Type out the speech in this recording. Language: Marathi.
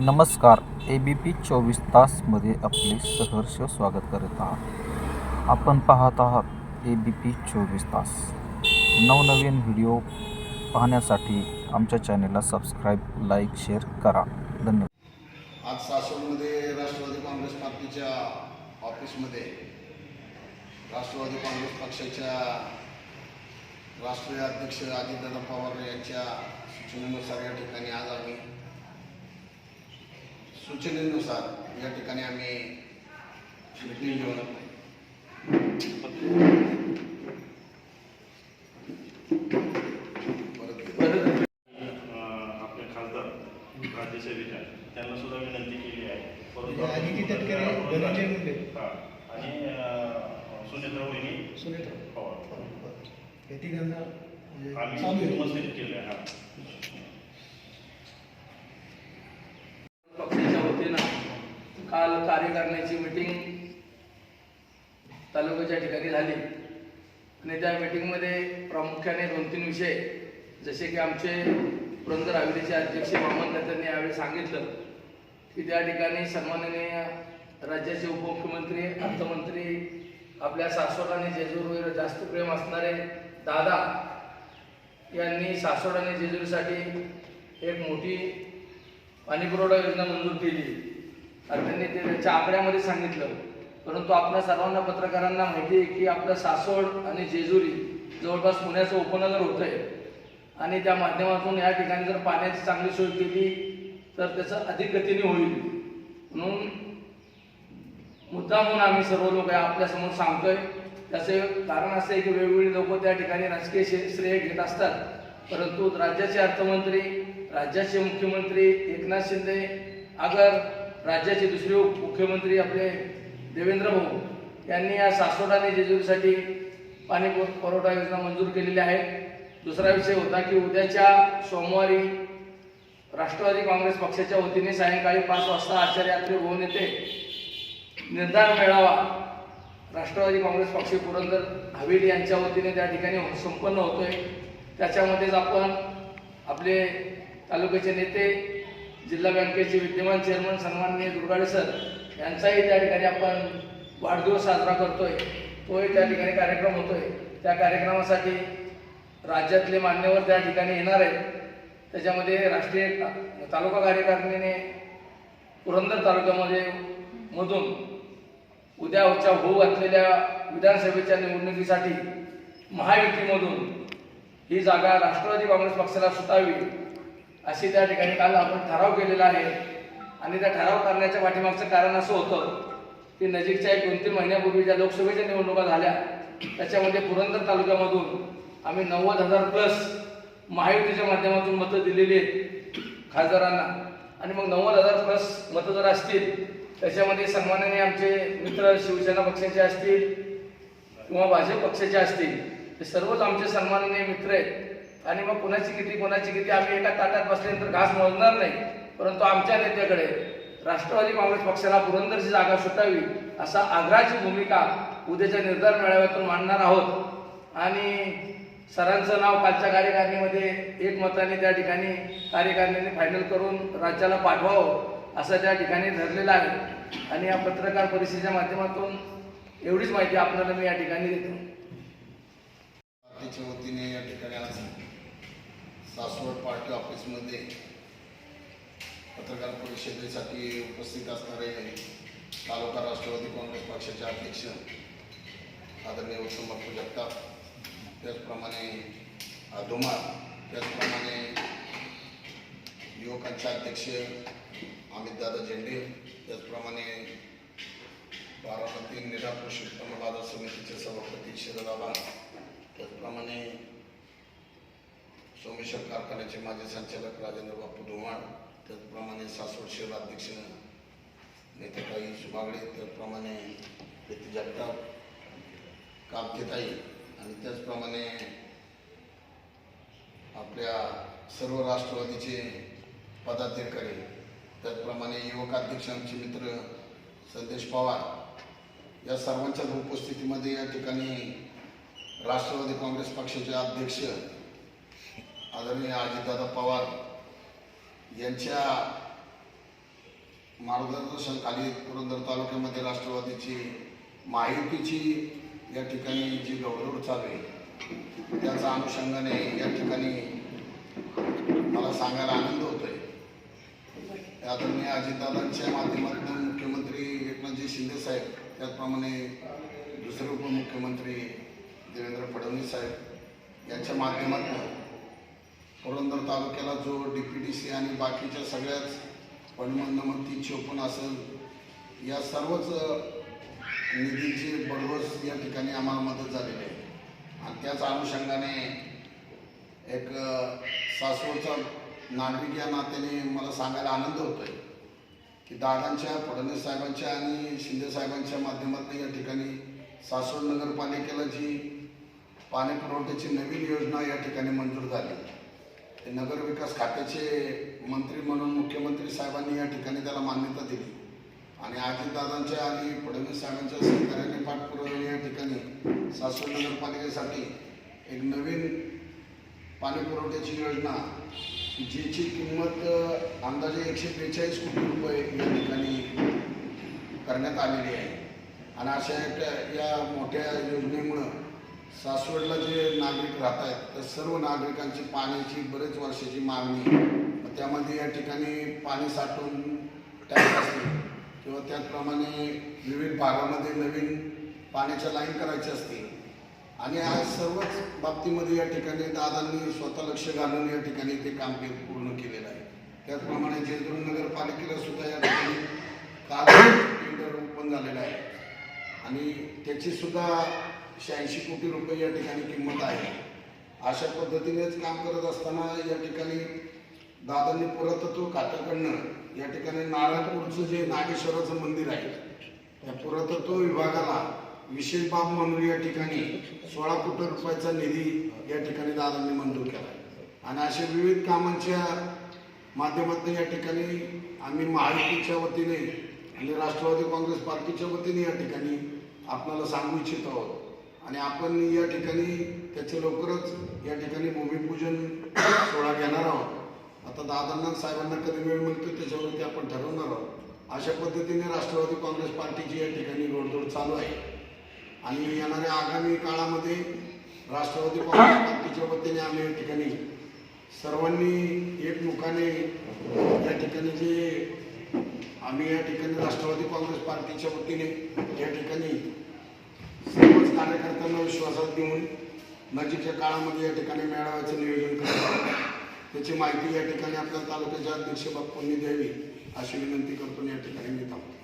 नमस्कार. ए बी पी चोवीस तासमध्ये आपले सहर्ष स्वागत करत आहात. आपण पाहत आहात ए बी पी चोवीस तास. नवनवीन व्हिडिओ पाहण्यासाठी आमच्या चॅनेलला सबस्क्राईब लाईक शेअर करा. धन्यवाद. आज सासवडमध्ये राष्ट्रवादी काँग्रेस पार्टीच्या ऑफिसमध्ये राष्ट्रवादी काँग्रेस पक्षाच्या राष्ट्रीय अध्यक्ष अजितदादा पवार यांच्या सूचनेनुसार या ठिकाणी आज आम्ही सूचनेनुसार या ठिकाणी आम्ही मिटिंग घेऊन परत आपले खासदार राज्यसभेच्या त्यांना सुद्धा विनंती केली आहे. परंतु म्हणजे आदिती तटकरे धनंजय मुंडे हा. आणि अं, सुनेत्रा वहिनी. सुनेत्रा. पवार हे तिघांना म्हणजे आम्ही चालू आहे. उपस्थित केले हा पक्षाच्या वतीनं काल कार्यकारिणीची मिटिंग तालुक्याच्या ठिकाणी झाली. आणि त्या मिटिंगमध्ये प्रामुख्याने दोन तीन विषय जसे की आमचे पुरंदर हवेलीचे अध्यक्ष मोहम्मद नेत्यांनी यावेळी सांगितलं की त्या ठिकाणी सन्माननीय राज्याचे उपमुख्यमंत्री अर्थमंत्री आपल्या सासवड आणि जेजूरवर जास्त प्रेम असणारे दादा यांनी सासवड आणि जेजूरसाठी एक मोठी पाणीपुरवठा योजना मंजूर केली. त्यांनी ते त्यांच्या आकड्यामध्ये सांगितलं. परंतु आपल्या सर्वांना पत्रकारांना माहिती आहे की आपलं सासवड आणि जेजुरी जवळपास पुण्याचं उपनगर होतं आहे आणि त्या माध्यमातून या ठिकाणी जर पाण्याची चांगली सोय केली तर त्याचं अधिक गतीने होईल. म्हणून मुद्दा म्हणून आम्ही सर्व लोक आपल्यासमोर सांगतोय. त्याचे कारण असं आहे की वेगवेगळी लोक त्या ठिकाणी राजकीय श्रेय घेत असतात. परंतु राज्याचे अर्थमंत्री राज्याचे मुख्यमंत्री एकनाथ शिंदे अगर राज्याचे दुसरे उप- मुख्यमंत्री आपले देवेंद्र भाऊ यांनी या सासवड आणि जेजुरीसाठी पाणी पुरवठा योजना मंजूर केलेली आहे दुसरा विषय होता की उद्याच्या सोमवारी राष्ट्रवादी काँग्रेस पक्षाच्या वतीने सायंकाळी पाच वाजता आचार्य यात्रे भवन येथे निर्धार मेळावा राष्ट्रवादी काँग्रेस पक्ष पुरंदर हवेली यांच्या वतीने त्या ठिकाणी संपन्न होतोय. त्याच्यामध्येच आपण आपले तालुक्याचे नेते जिल्हा बँकेचे विद्यमान चेअरमन सन्माननीय दुर्गाडे सर यांचाही त्या ठिकाणी आपण वाढदिवस साजरा करतोय. तोही त्या ठिकाणी कार्यक्रम होतोय. त्या कार्यक्रमासाठी राज्यातले मान्यवर त्या ठिकाणी येणार आहेत. त्याच्यामध्ये राष्ट्रीय तालुका कार्यकारिणीने पुरंदर तालुक्यामध्ये मधून उद्याच्या होऊ घातलेल्या विधानसभेच्या निवडणुकीसाठी महायुतीमधून ही जागा राष्ट्रवादी काँग्रेस पक्षाला सुटावी अशी त्या ठिकाणी काल आपण ठराव केलेला आहे. आणि त्या ठराव करण्याच्या पाठीमागचं कारण असं होतं की नजीकच्या एक दोन तीन महिन्यापूर्वी ज्या लोकसभेच्या निवडणुका झाल्या त्याच्यामध्ये पुरंदर तालुक्यामधून आम्ही नव्वद हजार प्लस महायुतीच्या माध्यमातून मतं दिलेली आहेत खासदारांना. आणि मग नव्वद हजार प्लस मतं जर असतील त्याच्यामध्ये सन्मानाने आमचे मित्र शिवसेना पक्षाचे असतील किंवा भाजप पक्षाचे असतील ते सर्वच आमचे सन्माननीय मित्र आहेत. आणि मग कोणाची किती कोणाची किती आम्ही एका ताटात बसल्यानंतर घास मोजणार नाही. परंतु आमच्या नेत्याकडे राष्ट्रवादी काँग्रेस पक्षाला पुरंदरची जागा सुटावी असा आग्रहाची भूमिका उद्याच्या निर्धार मेळाव्यातून मांडणार आहोत. आणि सरांचं नाव कालच्या कार्यकारिणीमध्ये एकमताने त्या ठिकाणी कार्यकारिणीने फायनल करून राज्याला पाठवावं असं त्या ठिकाणी धरलेलं आहे. आणि या पत्रकार परिषदेच्या माध्यमातून एवढीच माहिती आपल्याला मी या ठिकाणी देतो. वतीने या ठिकाणी आज सासवड पार्टी ऑफिसमध्ये पत्रकार परिषदेसाठी उपस्थित असणारे तालुका राष्ट्रवादी काँग्रेस पक्षाचे अध्यक्ष आदरणीय उत्तम बापू जगताप त्याचप्रमाणे धुमाळ त्याचप्रमाणे युवकांचे अध्यक्ष अमितदादा झेंडे त्याचप्रमाणे बारामती निरा उत्पन्न बाजार समितीचे सभापती शिरदाबा त्याचप्रमाणे सोमेश्वर कारखान्याचे माजी संचालक राजेंद्र बापू धुमाळ त्याचप्रमाणे सासवड शहर अध्यक्ष नेतेताई सुभागडे त्याचप्रमाणे प्रीती जगताप कामतेताई आणि त्याचप्रमाणे आपल्या सर्व राष्ट्रवादीचे पदाधिकारी त्याचप्रमाणे युवक अध्यक्ष आमचे मित्र संदेश पवार या सर्वांच्या उपस्थितीमध्ये या ठिकाणी राष्ट्रवादी काँग्रेस पक्षाचे अध्यक्ष आदरणीय अजितदादा पवार यांच्या मार्गदर्शनखाली पुरंदर तालुक्यामध्ये राष्ट्रवादीची महायुतीची या ठिकाणी जी गौरव चालू आहे त्याच्या अनुषंगाने या ठिकाणी मला सांगायला आनंद होतोय. आदरणीय अजितदादांच्या माध्यमातून मुख्यमंत्री एकनाथजी शिंदे साहेब त्याचप्रमाणे दुसरे उपमुख्यमंत्री देवेंद्र फडणवीस साहेब यांच्या माध्यमातून पुरंदर तालुक्याला जो डी पी डी सी आणि बाकीच्या सगळ्याच फंडमधनं मग ती चोपन्न असेल या सर्वच निधीची बडबस या ठिकाणी आम्हाला मदत झालेली आहे. आणि त्याच अनुषंगाने एक सासवडचा नागरिक या नात्याने मला सांगायला आनंद होतो आहे की दादांच्या फडणवीस साहेबांच्या आणि शिंदे साहेबांच्या माध्यमातून या ठिकाणी सासवड नगरपालिकेला जी पाणी पुरवठ्याची नवीन योजना या ठिकाणी मंजूर झाली. ते खात्याचे मंत्री म्हणून मुख्यमंत्री साहेबांनी या ठिकाणी त्याला मान्यता दिली. आणि अजितदादांच्या आणि फडणवीस साहेबांच्या सहकार्याने पाठपुराव्याने या ठिकाणी सासवड नगरपालिकेसाठी एक नवीन पाणी पुरवठ्याची योजना ज्याची किंमत अंदाजे एकशे बेचाळीस कोटी रुपये या ठिकाणी करण्यात आलेली आहे. आणि अशा या मोठ्या योजनेमुळं सासवडला जे नागरिक राहत आहेत त्या सर्व नागरिकांची पाण्याची बरेच वर्षाची मागणी. त्यामध्ये या ठिकाणी पाणी साठवून टँक असतील किंवा त्याचप्रमाणे विविध भागामध्ये नवीन पाण्याच्या लाईन करायच्या असतील. आणि या सर्वच बाबतीमध्ये या ठिकाणी दादांनी स्वतः लक्ष घालून या ठिकाणी ते काम पूर्ण केलेलं आहे. त्याचप्रमाणे जेजुरी नगरपालिकेला सुद्धा या ठिकाणी काल टेंडर ओपन झालेलं आहे. आणि त्याची सुद्धा शहाऐंशी कोटी रुपये या ठिकाणी किंमत आहे. अशा पद्धतीनेच काम करत असताना या ठिकाणी दादांनी पुरातत्व खात्याकडनं या ठिकाणी नारायणपूरचं जे नागेश्वराचं मंदिर आहे त्या पुरातत्व विभागाला विशेष बाब म्हणून या ठिकाणी सोळा कोटी रुपयाचा निधी या ठिकाणी दादांनी मंजूर केला आणि अशा विविध कामांच्या माध्यमातून या ठिकाणी आम्ही महायुतीच्या वतीने आणि राष्ट्रवादी काँग्रेस पार्टीच्या वतीने या ठिकाणी आपल्याला सांगू इच्छित आहोत. आणि आपण या ठिकाणी त्याचे लवकरच या ठिकाणी भूमिपूजन सोहळा घेणार आहोत. आता दादांना साहेबांना कधी वेळ मिळतो त्याच्यावरती आपण ठरवणार आहोत. अशा पद्धतीने राष्ट्रवादी काँग्रेस पार्टीची या ठिकाणी रोडदोड चालू आहे. आणि येणाऱ्या आगामी काळामध्ये राष्ट्रवादी काँग्रेस पार्टीच्या वतीने आम्ही या ठिकाणी सर्वांनी एकमुखाने या ठिकाणी जे आम्ही या ठिकाणी राष्ट्रवादी काँग्रेस पार्टीच्या वतीने या ठिकाणी कार्यकर्त्यांना विश्वासात घेऊन नजीकच्या काळामध्ये या ठिकाणी मेळाव्याचं नियोजन करतो. त्याची माहिती या ठिकाणी आपल्या तालुक्याच्या अध्यक्ष बाप्पांनी द्यावी अशी विनंती करतो या ठिकाणी मी थांबतो.